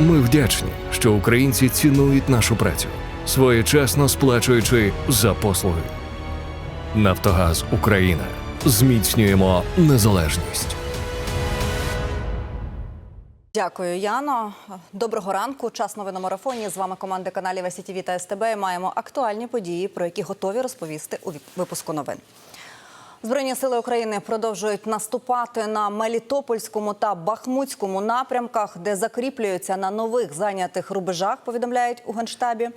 Ми вдячні, що українці цінують нашу працю, своєчасно сплачуючи за послуги. Нафтогаз Україна. Зміцнюємо незалежність. Дякую, Яно. Доброго ранку. Час новин на марафоні. З вами команда каналів СІТВ та СТБ. Маємо актуальні події, про які готові розповісти у випуску новин. Збройні сили України продовжують наступати на Мелітопольському та Бахмутському напрямках, де закріплюються на нових зайнятих рубежах. Повідомляють у генштабі.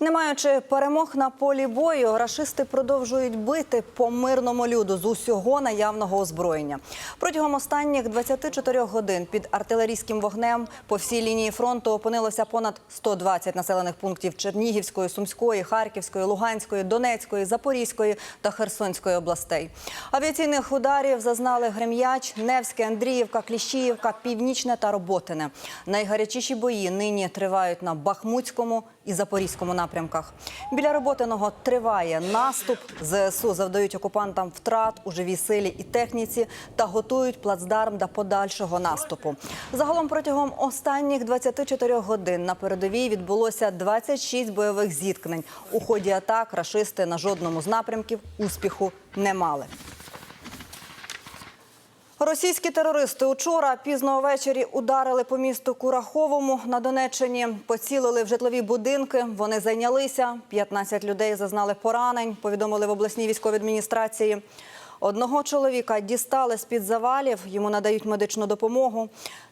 Не маючи перемог на полі бою, рашисти продовжують бити по мирному люду з усього наявного озброєння. Протягом останніх 24 годин під артилерійським вогнем по всій лінії фронту опинилося понад 120 населених пунктів Чернігівської, Сумської, Харківської, Луганської, Донецької, Запорізької та Херсонської областей. Авіаційних ударів зазнали Грем'яч, Невське, Андріївка, Кліщіївка, Північне та Роботине. Найгарячіші бої нині тривають на Бахмутському і Запорізькому напрямках. Біля Роботиного триває наступ. ЗСУ завдають окупантам втрат у живій силі і техніці та готують плацдарм до подальшого наступу. Загалом протягом останніх 24 годин на передовій відбулося 26 бойових зіткнень. У ході атак рашисти на жодному з напрямків успіху не мали. Російські терористи учора пізно ввечері ударили по місту Кураховому на Донеччині. Поцілили в житлові будинки. Вони зайнялися. 15 людей зазнали поранень. Повідомили в обласній військовій адміністрації. Одного чоловіка дістали з під завалів. Йому надають медичну допомогу.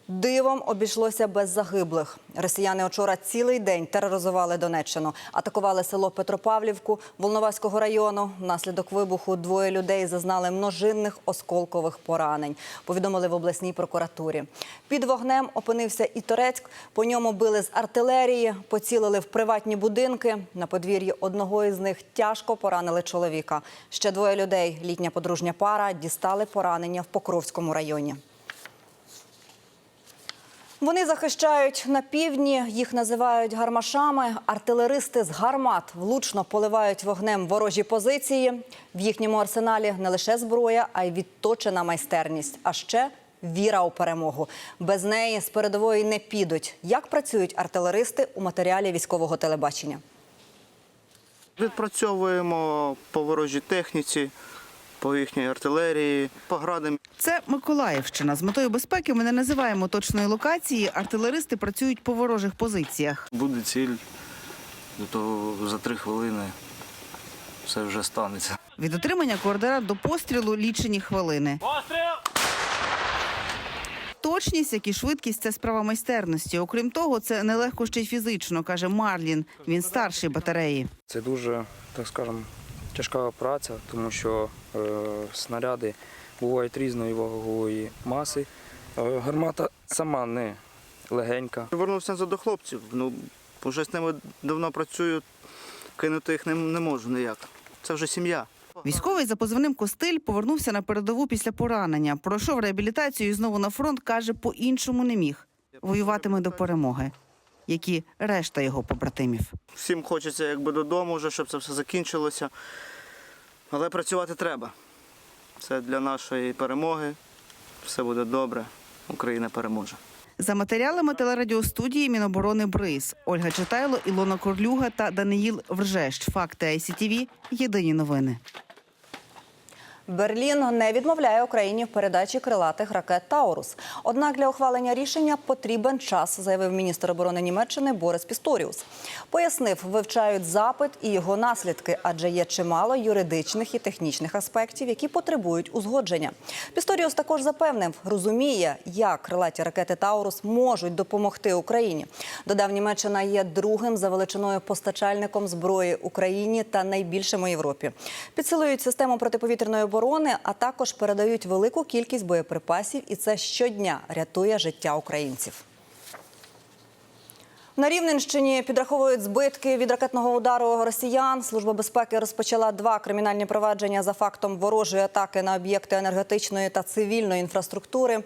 Дивом обійшлося без загиблих. Росіяни вчора цілий день тероризували Донеччину, атакували село Петропавлівку Волноваського району. Внаслідок вибуху двоє людей зазнали множинних осколкових поранень. Повідомили в обласній прокуратурі. Під вогнем опинився і Торецьк. По ньому били з артилерії, поцілили в приватні будинки. На подвір'ї одного із них тяжко поранили чоловіка. Ще двоє людей, літня подружня пара, дістали поранення в Покровському районі. Вони захищають на півдні, їх називають гармашами. Артилеристи з гармат влучно поливають вогнем ворожі позиції. В їхньому арсеналі не лише зброя, а й відточена майстерність. А ще віра у перемогу. Без неї з передової не підуть. Як працюють артилеристи у матеріалі військового телебачення? Відпрацьовуємо по ворожій техніці, по їхній артилерії, по градам. Це Миколаївщина. З метою безпеки ми не називаємо точної локації. Артилеристи працюють по ворожих позиціях. Буде ціль, до того за три хвилини все вже станеться. Від отримання координат до пострілу лічені хвилини. Точність, як і швидкість це справа майстерності. Окрім того, це нелегко ще й фізично, каже Марлін. Він старший батареї. Це дуже, так скажемо, тяжка праця, тому що е, снаряди бувають різної вагової маси. Е, гармата сама не легенька. Вернувся назад до хлопців. Ну, вже з ними давно працюю, кинути їх не, не можу ніяк. Це вже сім'я. Військовий за позивним Костиль повернувся на передову після поранення. Пройшов реабілітацію і знову на фронт. каже, по-іншому не міг. Воюватиме до перемоги, як і решта його побратимів. Всім хочеться якби додому, вже, щоб це все закінчилося. Але працювати треба. Це для нашої перемоги. Все буде добре. Україна переможе. За матеріалами телерадіостудії Міноборони Бриз Ольга Читайло, Ілона Корлюга та Даниїл Вржещ. Факти ICTV. Єдині новини. Берлін не відмовляє Україні в передачі крилатих ракет Таурус. Однак для ухвалення рішення потрібен час, заявив міністр оборони Німеччини Борис Пісторіус. Пояснив, вивчають запит і його наслідки, адже є чимало юридичних і технічних аспектів, які потребують узгодження. Пісторіус також запевнив, розуміє, як крилаті ракети Таурус можуть допомогти Україні. Додав, Німеччина є другим за величиною постачальником зброї Україні та найбільшим у Європі. Підсилують систему протиповітряної оборони, а також передають велику кількість боєприпасів, і це щодня рятує життя українців. На Рівненщині підраховують збитки від ракетного удару росіян. Служба безпеки розпочала два кримінальні провадження за фактом ворожої атаки на об'єкти енергетичної та цивільної інфраструктури.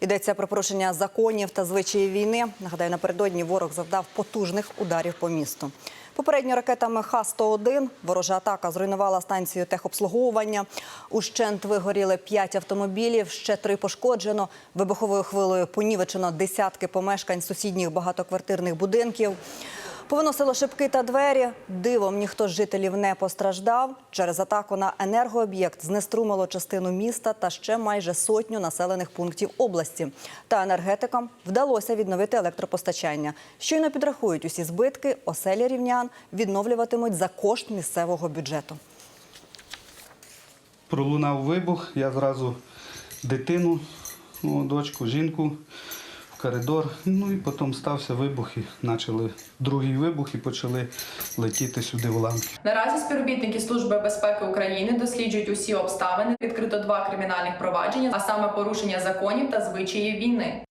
Йдеться про порушення законів та звичаїв війни. Нагадаю, напередодні ворог завдав потужних ударів по місту. Попередньо ракетами Х-101 ворожа атака зруйнувала станцію техобслуговування. Ущент вигоріли п'ять автомобілів, ще три пошкоджено. Вибуховою хвилою понівечено десятки помешкань сусідніх багатоквартирних будинків. Повиносило шибки та двері. Дивом ніхто з жителів не постраждав. Через атаку на енергооб'єкт знеструмило частину міста та ще майже сотню населених пунктів області. Та енергетикам вдалося відновити електропостачання. Щойно підрахують усі збитки, оселі рівнян відновлюватимуть за кошт місцевого бюджету. Пролунав вибух, я зразу дитину, ну, дочку, жінку коридор. Ну і потім стався вибух і почали другий вибух і почали летіти сюди уламки. Наразі співробітники Служби безпеки України досліджують усі обставини. Відкрито два кримінальних провадження, а саме порушення законів та звичаїв війни.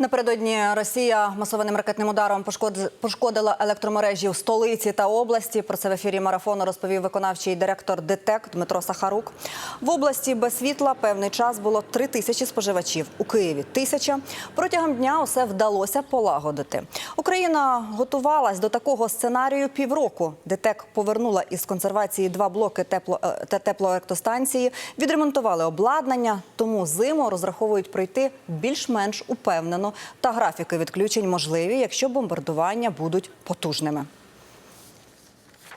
Напередодні Росія масованим ракетним ударом пошкод- пошкодила електромережі в столиці та області. Про це в ефірі марафону розповів виконавчий директор ДТЕК Дмитро Сахарук. В області без світла певний час було три тисячі споживачів. У Києві тисяча. Протягом дня усе вдалося полагодити. Україна готувалась до такого сценарію півроку. ДТЕК повернула із консервації два блоки тепло е, та теплоелектростанції, відремонтували обладнання, тому зиму розраховують пройти більш-менш упевнено. Та графіки відключень можливі, якщо бомбардування будуть потужними.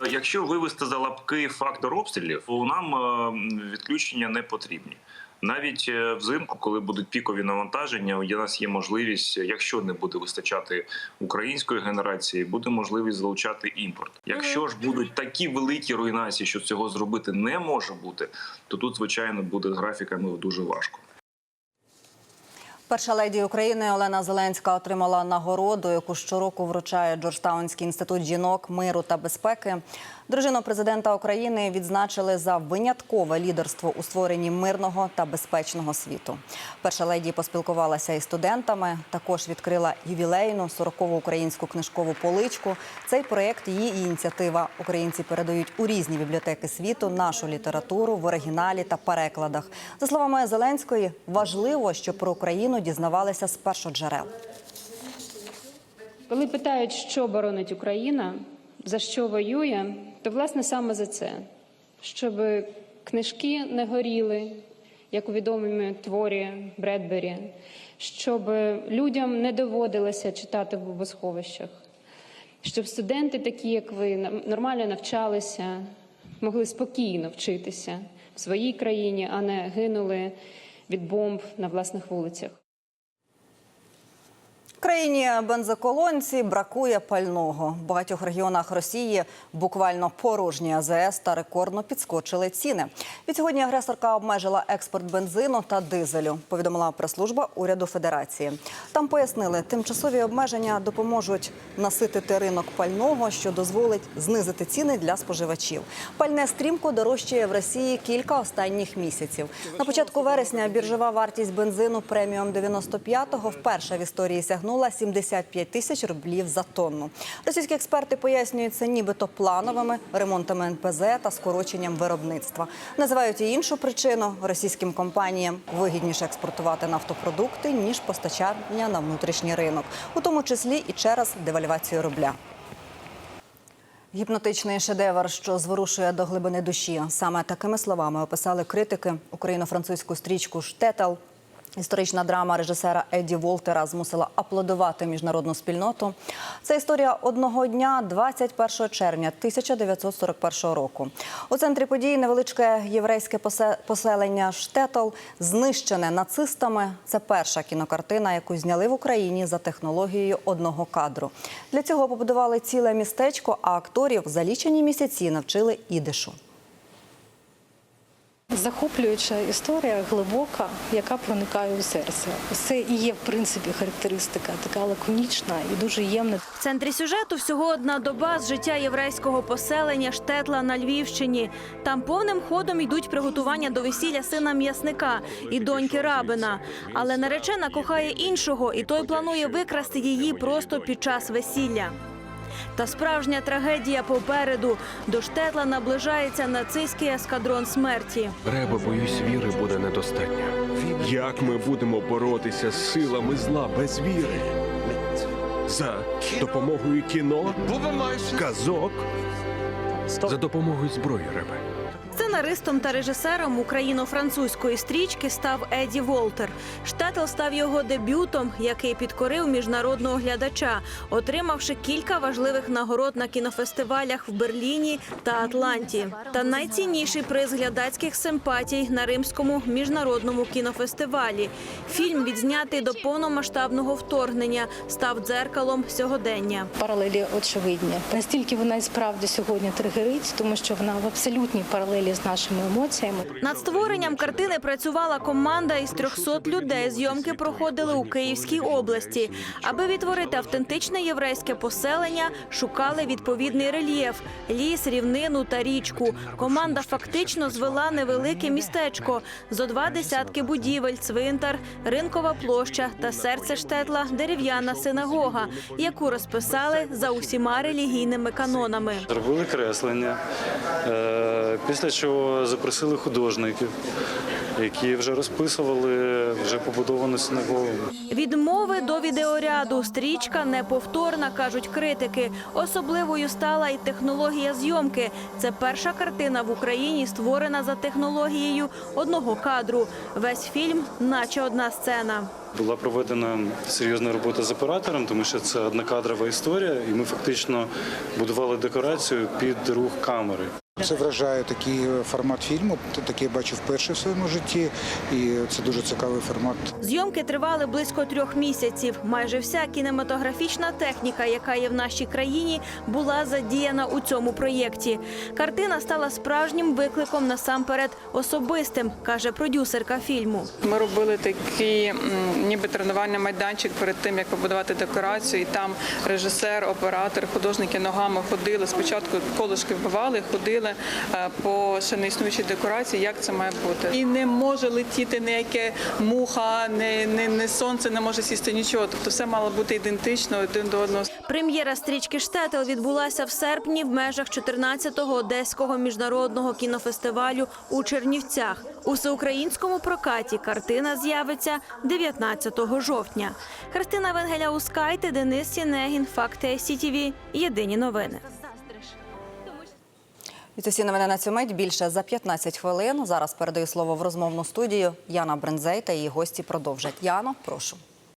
Якщо вивести за лапки фактор обстрілів, нам е, відключення не потрібні. Навіть е, взимку, коли будуть пікові навантаження, у нас є можливість, якщо не буде вистачати української генерації, буде можливість залучати імпорт. Якщо ж будуть такі великі руйнації, що цього зробити не може бути, то тут звичайно буде з графіками дуже важко. Перша леді України Олена Зеленська отримала нагороду, яку щороку вручає Джорджтаунський інститут жінок, миру та безпеки. Дружину президента України відзначили за виняткове лідерство у створенні мирного та безпечного світу. Перша леді поспілкувалася із студентами. Також відкрила ювілейну 40-ву українську книжкову поличку. Цей проєкт її ініціатива. Українці передають у різні бібліотеки світу нашу літературу в оригіналі та перекладах. За словами Зеленської, важливо, щоб про Україну дізнавалися з першоджерел. Коли питають, що боронить Україна, за що воює, то власне саме за це, щоб книжки не горіли, як у відомому творі Бредбері, щоб людям не доводилося читати в бомбосховищах, щоб студенти, такі як ви, нормально навчалися, могли спокійно вчитися в своїй країні, а не гинули від бомб на власних вулицях. Країні бензоколонці бракує пального. В багатьох регіонах Росії буквально порожні АЗС та рекордно підскочили ціни. Відсьогодні агресорка обмежила експорт бензину та дизелю. Повідомила прес-служба уряду Федерації. Там пояснили, тимчасові обмеження допоможуть наситити ринок пального, що дозволить знизити ціни для споживачів. Пальне стрімко дорожчає в Росії кілька останніх місяців. На початку вересня біржова вартість бензину преміум 95-го вперше в історії сягнула 75 тисяч рублів за тонну. Російські експерти пояснюють це нібито плановими ремонтами НПЗ та скороченням виробництва. Називають і іншу причину російським компаніям вигідніше експортувати нафтопродукти ніж постачання на внутрішній ринок, у тому числі і через девальвацію рубля. Гіпнотичний шедевр, що зворушує до глибини душі. Саме такими словами описали критики україно-французьку стрічку Штетел. Історична драма режисера Еді Волтера змусила аплодувати міжнародну спільноту. Це історія одного дня, 21 червня 1941 року. У центрі події невеличке єврейське посе- поселення Штетл, знищене нацистами. Це перша кінокартина, яку зняли в Україні за технологією одного кадру. Для цього побудували ціле містечко, а акторів за лічені місяці навчили ідишу. Захоплююча історія, глибока, яка проникає у серце. Це і є в принципі характеристика, така лаконічна і дуже ємна. В центрі сюжету всього одна доба з життя єврейського поселення Штетла на Львівщині. Там повним ходом йдуть приготування до весілля сина м'ясника і доньки рабина. Але наречена кохає іншого, і той планує викрасти її просто під час весілля. Та справжня трагедія попереду. До Штетла наближається нацистський ескадрон смерті. Реба, боюсь, віри буде недостатньо. Як ми будемо боротися з силами зла без віри? За допомогою кіно, казок, за допомогою зброї риби. Сценаристом та режисером україно-французької стрічки став Еді Волтер. Штетл став його дебютом, який підкорив міжнародного глядача, отримавши кілька важливих нагород на кінофестивалях в Берліні та Атланті. Та найцінніший приз глядацьких симпатій на римському міжнародному кінофестивалі. Фільм, відзнятий до повномасштабного вторгнення, став дзеркалом сьогодення. Паралелі очевидні. Настільки вона і справді сьогодні тригерить, тому що вона в абсолютній паралелі з нашими емоціями. Над створенням картини працювала команда із 300 людей. Зйомки проходили у Київській області. Аби відтворити автентичне єврейське поселення, шукали відповідний рельєф – ліс, рівнину та річку. Команда фактично звела невелике містечко. Зо два десятки будівель, цвинтар, ринкова площа та серце штетла – дерев'яна синагога, яку розписали за усіма релігійними канонами. Зробили креслення, е, після чого запросили художників, які вже розписували вже побудовану синагогу. Відмови до відеоряду. Стрічка неповторна, кажуть критики. Особливою стала і технологія зйомки. Це перша картина в Україні, створена за технологією одного кадру. Весь фільм, наче одна сцена. Була проведена серйозна робота з оператором, тому що це однокадрова історія, і ми фактично будували декорацію під рух камери. Це вражає такий формат фільму. Такий я бачив вперше в своєму житті, і це дуже цікавий формат. Зйомки тривали близько трьох місяців. Майже вся кінематографічна техніка, яка є в нашій країні, була задіяна у цьому проєкті. Картина стала справжнім викликом насамперед особистим, каже продюсерка фільму. Ми робили такий ніби тренувальний майданчик перед тим, як побудувати декорацію. І там режисер, оператор, художники ногами ходили. Спочатку колишки вбивали, ходили е, по ще не існуючій декорації, як це має бути. І не може летіти ніяке муха, не, не, не сонце, не може сісти нічого. Тобто все мало бути ідентично один до одного. Прем'єра стрічки Штетел відбулася в серпні в межах 14-го одеського міжнародного кінофестивалю у Чернівцях. У всеукраїнському прокаті картина з'явиться 19 жовтня. Христина Венгеля Ускайте, Денис Сінегін, Факти СІТІВІ. Єдині новини. І це всі новини на цю мить більше за 15 хвилин. Зараз передаю слово в розмовну студію. Яна Брензей та її гості продовжать. Яно, прошу.